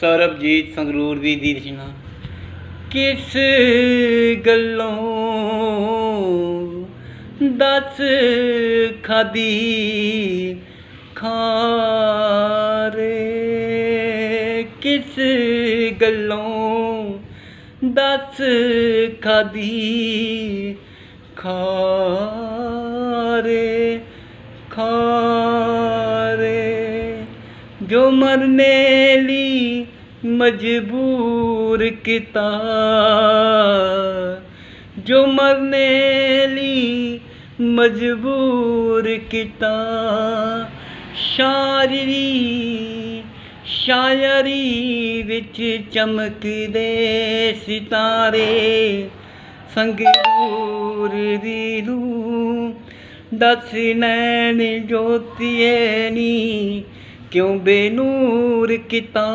ਸਰਬਜੀਤ ਸੰਗਰੂਰ ਦੀ ਦੀ ਕਿਸ ਗੱਲੋਂ ਦੱਸ ਖਾਦੀ ਖਾਰੇ? ਕਿਸ ਗੱਲੋਂ ਦੱਸ ਖਾਦੀ ਖਾਰੇ? ਖਾਰੇ ਜੋ ਮਰਨੇ ਲਈ ਮਜਬੂਰ ਕੀਤਾ। ਜੋ ਮਰਨੇ ਲਈ ਮਜਬੂਰ ਕੀਤਾ। ਸ਼ਾਇਰੀ ਸ਼ਾਇਰੀ ਵਿੱਚ ਚਮਕਦੇ ਸਿਤਾਰੇ ਸੰਗਰੂਰ ਦੀ ਨੂੰ ਦੱਸ ਨੈਣ ਜੋਤੀਏ ਨੀ। ਕਿਉਂ ਬੇਨੂਰ ਕੀਤਾ?